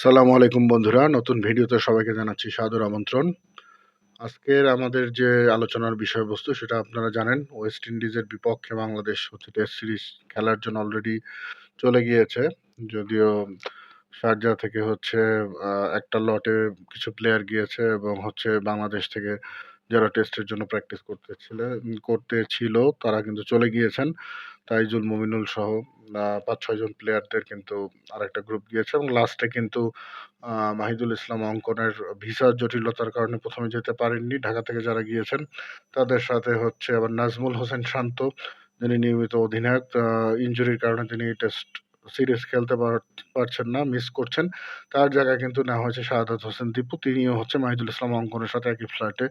আসসালামু আলাইকুম বন্ধুরা, নতুন ভিডিওতে সবাইকে জানাচ্ছি সাদর আমন্ত্রণ। আজকের আমাদের যে আলোচনার বিষয়বস্তু সেটা আপনারা জানেন ওয়েস্ট ইন্ডিজের বিপক্ষে বাংলাদেশ হচ্ছে টেস্ট সিরিজ খেলার জন্য অলরেডি চলে গিয়েছে। যদিও শারজা থেকে হচ্ছে একটা লটে কিছু প্লেয়ার গিয়েছে এবং হচ্ছে বাংলাদেশ থেকে যারা টেস্টের জন্য প্র্যাকটিস করতেছিল করতে ছিল তারা কিন্তু চলে গিয়েছেন। তাইজুল মুমিনুল সহ পাঁচ ছয়জন প্লেয়ারদের কিন্তু আরেকটা গ্রুপ গিয়েছে এবং লাস্টে কিন্তু মাহিদুল ইসলাম অঙ্কনের ভিসা জটিলতার কারণে প্রথমে যেতে পারেননি। ঢাকা থেকে যারা গিয়েছেন, তাদের সাথে হচ্ছে আবার নাজমুল হোসেন শান্ত, যিনি নিয়মিত অধিনায়ক ইঞ্জুরির কারণে তিনি টেস্ট সিরিজ খেলতে পারছেন না মিস করছেন। তার জায়গায় কিন্তু নেওয়া হয়েছে শাহাদাত হোসেন দীপু। তিনিও হচ্ছে মাহিদুল ইসলাম অঙ্কনের সাথে একই ফ্ল্যাটে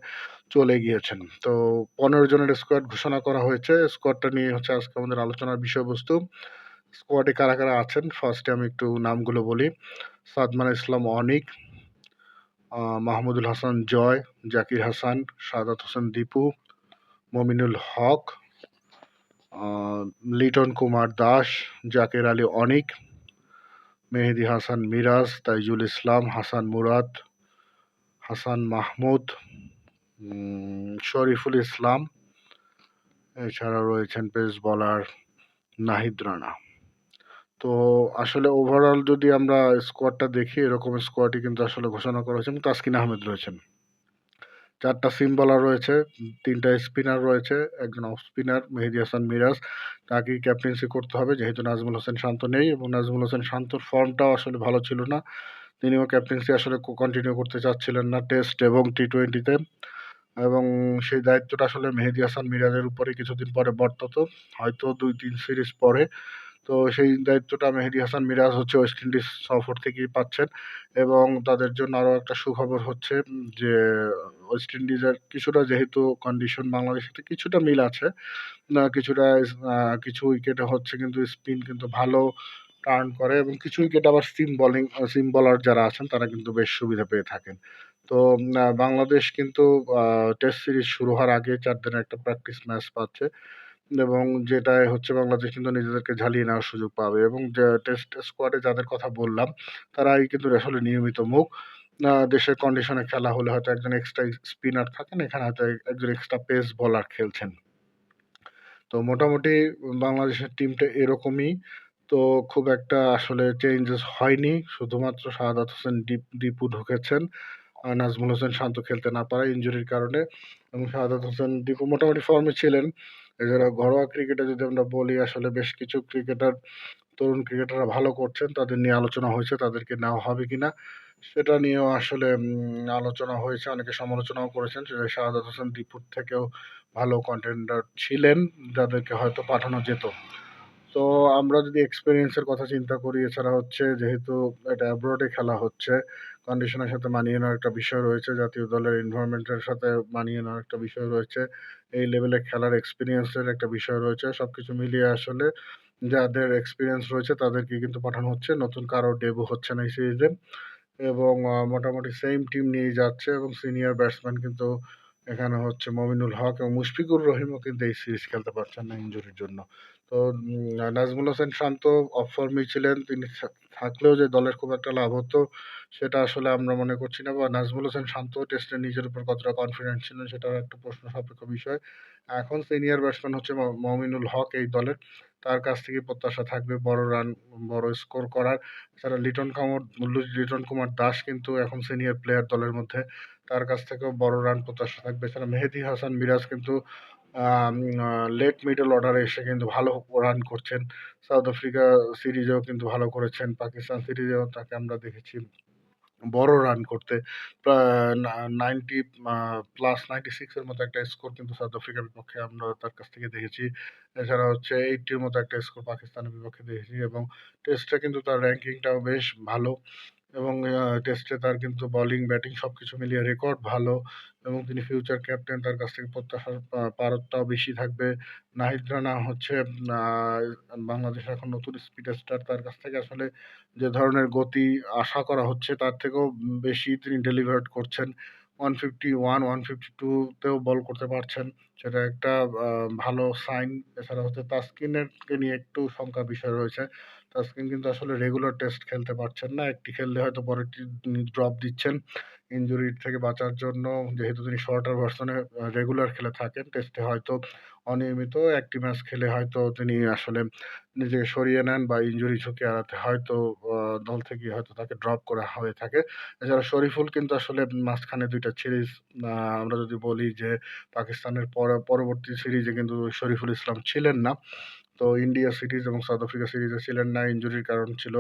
চলে গিয়েছেন। তো পনেরো জনের স্কোয়াড ঘোষণা করা হয়েছে। স্কোয়াডটা নিয়ে হচ্ছে আজকে আমাদের আলোচনার বিষয়বস্তু। স্কোয়াডে কারা কারা আছেন? ফার্স্টে আমি একটু নামগুলো বলি। সাদমান ইসলাম, অনিক মাহমুদুল হাসান, জয়, জাকির হাসান সাদাত হোসেন দীপু, মমিনুল হক লিটন কুমার দাস, জাকের আলী অনিক, মেহেদি হাসান মিরাজ, তাইজুল ইসলাম, হাসান মুরাদ, হাসান মাহমুদ শরীফুল ইসলাম এছাড়া রয়েছেন পেস বলার নাহিদ রানা। তো আসলে ওভারঅল যদি আমরা স্কোয়াডটা দেখি, এরকম স্কোয়াডই কিন্তু আসলে ঘোষণা করা হয়েছে এবং তাসকিন আহমেদ রয়েছেন। চারটা সিম বলার রয়েছে, তিনটা স্পিনার রয়েছে, একজন অফ স্পিনার, মেহেদি হাসান মিরাজ। তাকেই ক্যাপ্টেন্সি করতে হবে, যেহেতু নাজমুল হোসেন শান্ত নেই এবং নাজমুল হোসেন শান্তর ফর্মটাও আসলে ভালো ছিল না। তিনিও ক্যাপ্টেন্সি আসলে কন্টিনিউ করতে চাচ্ছিলেন না টেস্ট এবং টি টোয়েন্টিতে এবং সেই দায়িত্বটা আসলে মেহেদি হাসান মিরাজের উপরে কিছুদিন পরে বর্তত। হয়তো দুই, তিন সিরিজ পরে তো সেই দায়িত্বটা মেহেদি হাসান মিরাজ হচ্ছে ওয়েস্ট ইন্ডিজ সফর থেকেই পাচ্ছেন এবং তাদের জন্য আরও একটা সুখবর হচ্ছে যে ওয়েস্ট ইন্ডিজের কিছুটা যেহেতু কন্ডিশন বাংলাদেশের কিছুটা মিল আছে কিছুটা কিছু উইকেটে হচ্ছে কিন্তু স্পিন কিন্তু ভালো টার্ন করে এবং কিছু উইকেট আবার সিম বলিং সিম বলার যারা আছেন তারা কিন্তু বেশ সুবিধা পেয়ে থাকেন। তো বাংলাদেশ কিন্তু টেস্ট সিরিজ শুরু হওয়ার আগে চার দিনের একটা প্র্যাকটিস ম্যাচ পাচ্ছে। এবং যেটায় হচ্ছে বাংলাদেশ কিন্তু নিজেদেরকে ঝালিয়ে নেওয়ার সুযোগ পাবে এবং টেস্ট স্কোয়াডে যাদের কথা বললাম, তারাই কিন্তু আসলে নিয়মিত মুখ। দেশের কন্ডিশনে খেলা হলে হয়তো একজন এক্সট্রা স্পিনার থাকেন, এখানে হয়তো একজন এক্সট্রা পেস বলার খেলছেন। তো মোটামুটি বাংলাদেশের টিমটা এরকমই। তো খুব একটা আসলে চেঞ্জেস হয়নি, শুধুমাত্র শাহাদাত হোসেন ডিপ, ডিপু ঢুকেছেন। নাজমুল হোসেন শান্ত খেলতে না পারা ইঞ্জুরির কারণে। এবং শাহাদাত হোসেন ডিপু মোটামুটি ফর্মে ছিলেন। এছাড়া ঘরোয়া ক্রিকেটে যদি আমরা বলি, আসলে বেশ কিছু ক্রিকেটার তরুণ ক্রিকেটাররা ভালো করছেন। তাদের নিয়ে আলোচনা হয়েছে, তাদেরকে নেওয়া হবে কিনা সেটা নিয়েও আসলে আলোচনা হয়েছে। অনেকে সমালোচনাও করেছেন সেটা শাহাদাত হোসেন দীপুর থেকেও ভালো কন্টেন্ডার ছিলেন, যাদেরকে হয়তো পাঠানো যেত। তো আমরা যদি এক্সপিরিয়েন্সের কথা চিন্তা করি, এছাড়া হচ্ছে যেহেতু এটা অ্যাব্রোডে খেলা হচ্ছে কন্ডিশনের সাথে মানিয়ে নেওয়ার একটা বিষয় রয়েছে, জাতীয় দলের এনভায়রনমেন্টের সাথে মানিয়ে নেওয়ার একটা বিষয় রয়েছে। এই লেভেলে খেলার এক্সপিরিয়েন্সের একটা বিষয় রয়েছে। সব কিছু মিলিয়ে আসলে যাদের এক্সপিরিয়েন্স রয়েছে তাদেরকে কিন্তু পাঠানো হচ্ছে। নতুন কারও ডেবু হচ্ছে না এই সিরিজে এবং মোটামুটি সেম টিম নিয়ে যাচ্ছে এবং সিনিয়র ব্যাটসম্যান কিন্তু এখানে হচ্ছে মমিনুল হক এবং মুশফিকুর রহিমও কিন্তু এই সিরিজ খেলতে পারছেন না ইঞ্জুরির জন্য। তো নাজমুল হোসেন শান্ত অফ ফর্মেই ছিলেন, তিনি থাকলেও যে দলের খুব একটা লাভ হতো, সেটা আসলে আমরা মনে করছি না বা নাজমুল হোসেন শান্ত টেস্টে নিজের উপর কতটা কনফিডেন্ট ছিলেন সেটাও একটা প্রশ্ন সাপেক্ষ বিষয়। এখন সিনিয়র ব্যাটসম্যান হচ্ছে মমিনুল হক এই দলের, তার কাছ থেকে প্রত্যাশা থাকবে বড় রান বড় স্কোর করার। এছাড়া লিটন কুমার লিটন কুমার দাস কিন্তু এখন সিনিয়র প্লেয়ার দলের মধ্যে। তার কাছ থেকেও বড় রান প্রত্যাশা থাকবে। এছাড়া মেহেদি হাসান, মিরাজ কিন্তু লেট মিডল অর্ডারে এসে কিন্তু ভালো রান করছেন। সাউথ আফ্রিকা সিরিজেও কিন্তু ভালো করেছেন। পাকিস্তান সিরিজেও তাকে আমরা দেখেছি বড় রান করতে। নাইনটি প্লাস নাইনটি সিক্সের মতো একটা স্কোর কিন্তু সাউথ আফ্রিকার বিপক্ষে আমরা তার কাছ থেকে দেখেছি। এছাড়া হচ্ছে এইটির মতো একটা স্কোর পাকিস্তানের বিপক্ষে দেখেছি এবং টেস্টে কিন্তু তার র্যাঙ্কিংটাও বেশ ভালো। এবং টেস্টে তার কিন্তু বোলিং ব্যাটিং সব কিছু মিলিয়ে রেকর্ড ভালো এবং তিনি ফিউচার ক্যাপ্টেন তার কাছ থেকে প্রত্যাশার পারতটাও বেশি থাকবে। নাহিদ রানা হচ্ছে বাংলাদেশের এখন নতুন স্পিড স্টার তার কাছ থেকে আসলে যে ধরনের গতি আশা করা হচ্ছে তার থেকেও বেশি তিনি ডেলিভার করছেন। One fifty one one fifty টুতেও বল করতে পারছেন সেটা একটা ভালো সাইন এছাড়া হচ্ছে তাস্কিনেরকে নিয়ে একটু শঙ্কার বিষয় রয়েছে তাসকিন কিন্তু আসলে রেগুলার টেস্ট খেলতে পারছেন না। একটি খেললে হয়তো পরেরটি ড্রপ দিচ্ছেন। ইনজুরি থেকে বাঁচার জন্য যেহেতু তিনি শর্টার ভার্সনে রেগুলার খেলে থাকেন, টেস্টে হয়তো অনিয়মিত একটি ম্যাচ খেলে হয়তো তিনি আসলে নিজেকে সরিয়ে নেন বা ইনজুরি ঝুঁকি এড়াতে হয়তো দল থেকে হয়তো তাকে ড্রপ করা হয়ে থাকে। এছাড়া শরীফুল কিন্তু আসলে মাঝখানে ২ টা সিরিজ আমরা যদি বলি যে পাকিস্তানের পর পরবর্তী সিরিজে কিন্তু শরীফুল ইসলাম ছিলেন না। তো ইন্ডিয়া সিরিজ এবং সাউথ আফ্রিকা সিরিজে ছিলেন না। ইঞ্জুরির কারণ ছিল।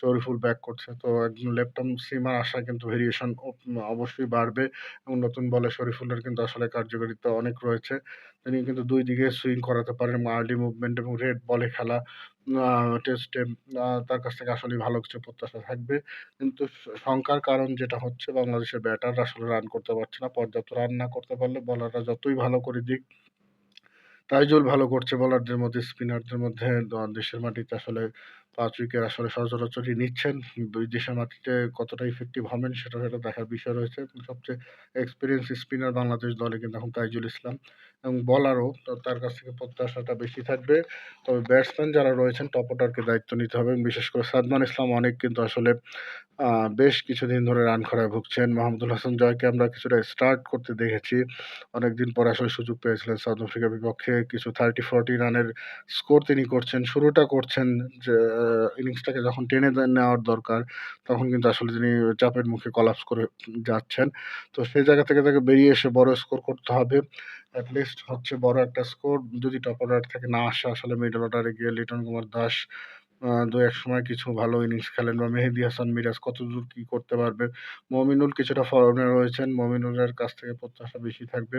শরীফুল ব্যাক করছে। তো একজন লেফট আর্ম সিমার আসায় কিন্তু ভেরিয়েশন অবশ্যই বাড়বে এবং নতুন বলে শরীফুলের কিন্তু আসলে কার্যকারিতা অনেক রয়েছে। তিনি কিন্তু দুই দিকে সুইং করাতে পারেন আর্লি মুভমেন্ট এবং রেড বলে খেলা টেস্টে তার কাছ থেকে আসলেই ভালো কিছু প্রত্যাশা থাকবে। কিন্তু শঙ্কার কারণ যেটা হচ্ছে, বাংলাদেশের ব্যাটাররা আসলে রান করতে পারছে না। পর্যাপ্ত রান না করতে পারলে বলাররা যতই ভালো করে দিক তাইজুল ভালো করছে বোলারদের মধ্যে, স্পিনারদের মধ্যে দেশের মাটিতে আসলে ৫ উইকেট আসলে সচরাচরই নিচ্ছেন। বিদেশের মাটিতে কতটা ইফেক্টিভ হবেন সেটা হয়তো দেখার বিষয় রয়েছে। সবচেয়ে এক্সপেরিয়েন্স স্পিনার বাংলাদেশ দলে কিন্তু এখন তাইজুল ইসলাম এবং বলারও তার কাছ থেকে প্রত্যাশাটা বেশি থাকবে। তবে ব্যাটসম্যান যারা রয়েছেন টপ অর্ডারকে দায়িত্ব নিতে হবে। বিশেষ করে সাদমান ইসলাম অনেক কিন্তু আসলে বেশ কিছুদিন ধরে রান খরায় ভুগছেন। মাহমুদুল হাসান জয়কে আমরা কিছুটা স্টার্ট করতে দেখেছি। অনেকদিন পরে আসলে সুযোগ পেয়েছিলেন সাউথ আফ্রিকার বিপক্ষে কিছু 30-40 রানের স্কোর তিনি করছেন। শুরুটা করছেন যে ইনিংসটাকে যখন টেনে নেওয়ার দরকার তখন কিন্তু আসলে তিনি চাপের মুখে কলাপস করে যাচ্ছেন। তো সেই জায়গা থেকে তাকে বেরিয়ে এসে বড় স্কোর করতে হবে। এট লিস্ট হচ্ছে বড় একটা স্কোর যদি টপ অর্ডার থেকে না আসে আসলে মিডল অর্ডারে গিয়ে লিটন কুমার দাস দু ২-১ সময় কিছু ভালো ইনিংস খেলেন বা মেহেদি হাসান মিরাজ কতদূর কি করতে পারবে। মমিনুল কিছুটা ফর্মে রয়েছেন। মমিনুলের কাছ থেকে প্রত্যাশা বেশি থাকবে।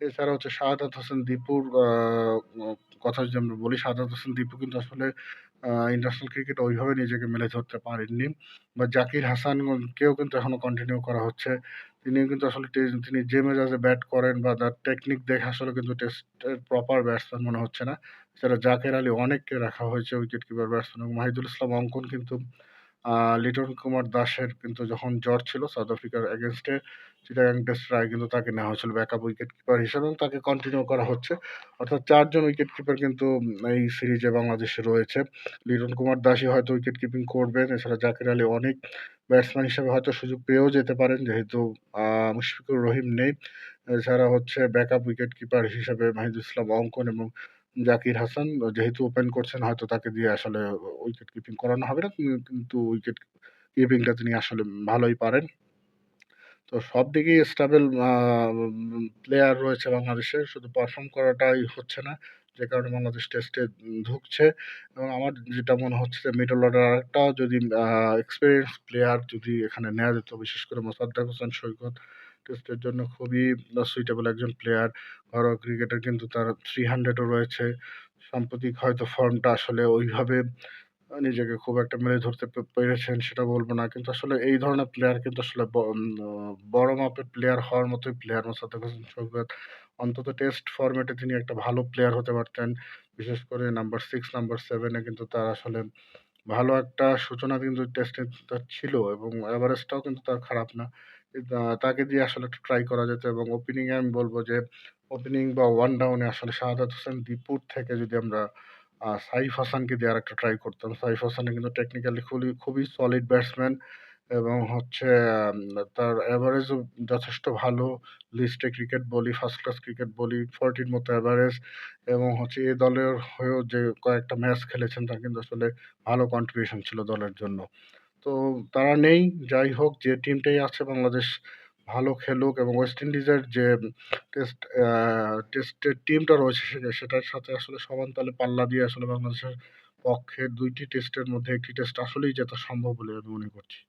এছাড়া হচ্ছে শাহাদাত হোসেন দীপুর কথা যদি আমরা বলি, শাহাদাত হোসেন দীপু কিন্তু আসলে ইন্টারন্যাশনাল ক্রিকেট ওইভাবে নিজেকে মেলে ধরতে পারেননি। বা জাকির হাসান কেউ কিন্তু এখনও কন্টিনিউ করা হচ্ছে। তিনি কিন্তু আসলে তিনি যে মেজাজে ব্যাট করেন বা তার টেকনিক দেখে আসলে কিন্তু টেস্টের প্রপার ব্যাটসম্যান মনে হচ্ছে না। এছাড়া জাকের আলী অনেককে রাখা হয়েছে উইকেট কিপার ব্যাটসম্যান এবং মাহিদুল ইসলাম অঙ্কন কিন্তু লিটন কুমার দাসের কিন্তু যখন জ্বর ছিল সাউথ আফ্রিকার এগেইনস্টে চিটাগাং টেস্টে কিন্তু তাকে নেওয়া হয়েছিল ব্যাকআপ উইকেট কিপার হিসেবে তাকে কন্টিনিউ করা হচ্ছে। অর্থাৎ ৪ জন উইকেট কিপার কিন্তু এই সিরিজে বাংলাদেশে রয়েছে। লিটন কুমার দাসই হয়তো উইকেট কিপিং করবেন। এছাড়া জাকির আলী অনেক ব্যাটসম্যান হিসেবে হয়তো সুযোগ পেয়েও যেতে পারেন, যেহেতু মুশফিকুর রহিম নেই। এছাড়া হচ্ছে ব্যাকআপ উইকেট কিপার হিসেবে মাহিদুল ইসলাম অঙ্কন এবং জাকির হাসান যেহেতু ওপেন করছেন, হয়তো তাকে দিয়ে আসলে উইকেট কিপিং করানো হবে না। কিন্তু উইকেট কিপিংটা তিনি আসলে ভালোই পারেন। তো সব দিকেই স্টেবল প্লেয়ার রয়েছে বাংলাদেশের। শুধু পারফর্ম করাটাই হচ্ছে না। যে কারণে বাংলাদেশ টেস্টে ধুঁকছে এবং আমার যেটা মনে হচ্ছে যে মিডল অর্ডার আরেকটা যদি এক্সপেরিয়েন্স প্লেয়ার যদি এখানে নেওয়া যেত, বিশেষ করে মোসাদ্দেক হোসেন, সৈকত টেস্টের জন্য খুবই সুইটেবল একজন প্লেয়ার। ঘরোয়া ক্রিকেটে কিন্তু তার থ্রি হান্ড্রেডও রয়েছে। সাম্প্রতিক হয়তো ফর্মটা আসলে ওইভাবে নিজেকে খুব একটা মেলে ধরতে পেরেছেন সেটা বলব না। কিন্তু আসলে এই ধরনের প্লেয়ার কিন্তু আসলে ব বড় মাপের প্লেয়ার হওয়ার মতোই প্লেয়ার মোসাদ্দেক হোসেন সৈকত। অন্তত টেস্ট ফরম্যাটে তিনি একটা ভালো প্লেয়ার হতে পারতেন। বিশেষ করে নাম্বার সিক্স নাম্বার সেভেনে কিন্তু তার আসলে ভালো একটা সূচনা কিন্তু টেস্টে তার ছিল এবং এভারেজটাও কিন্তু তার খারাপ না। তাকে দিয়ে আসলে একটু ট্রাই করা যেত এবং ওপেনিং এ আমি বলব যে ওপেনিং বা ওয়ান ডাউন আসলে শাহাদাত হোসেন দীপুর থেকে যদি আমরা সাইফ হাসানকে দিয়ে আরেকটা ট্রাই করতাম। সাইফ হাসানের কিন্তু টেকনিক্যালি খুবই খুবই সলিড ব্যাটসম্যান এবং হচ্ছে তার এভারেজও যথেষ্ট ভালো। লিস্টে ক্রিকেট বলি, ফার্স্ট ক্লাস ক্রিকেট বলি, 40 র মতো এভারেজ এবং হচ্ছে এ দলের হয়েও যে কয়েকটা ম্যাচ খেলেছেন তার কিন্তু আসলে ভালো কন্ট্রিবিউশন ছিল দলের জন্য। তো তারা নেই। যাই হোক যে টিমটাই আছে বাংলাদেশ ভালো খেলুক এবং ওয়েস্ট ইন্ডিজের যে টেস্ট টেস্টের টিমটা রয়েছে সেটার সাথে আসলে সমান তালে পাল্লা দিয়ে আসলে বাংলাদেশের পক্ষে ২ টি টেস্টের মধ্যে ১ টি টেস্ট আসলেই জেতা সম্ভব বলে আমি মনে করছি।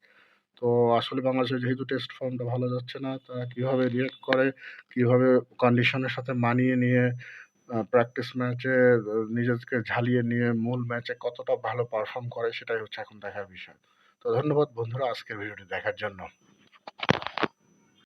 তো আসলে বাংলাদেশের যেহেতু টেস্ট ফর্মটা ভালো যাচ্ছে না, তারা কীভাবে রিঅ্যাক্ট করে, কীভাবে কন্ডিশনের সাথে মানিয়ে নিয়ে প্র্যাকটিস ম্যাচে নিজেকে ঝালিয়ে নিয়ে মূল ম্যাচে কতটা ভালো পারফর্ম করে সেটাই হচ্ছে এখন দেখার বিষয়। ধন্যবাদ বন্ধুরা আজকের ভিডিওটি দেখার জন্য।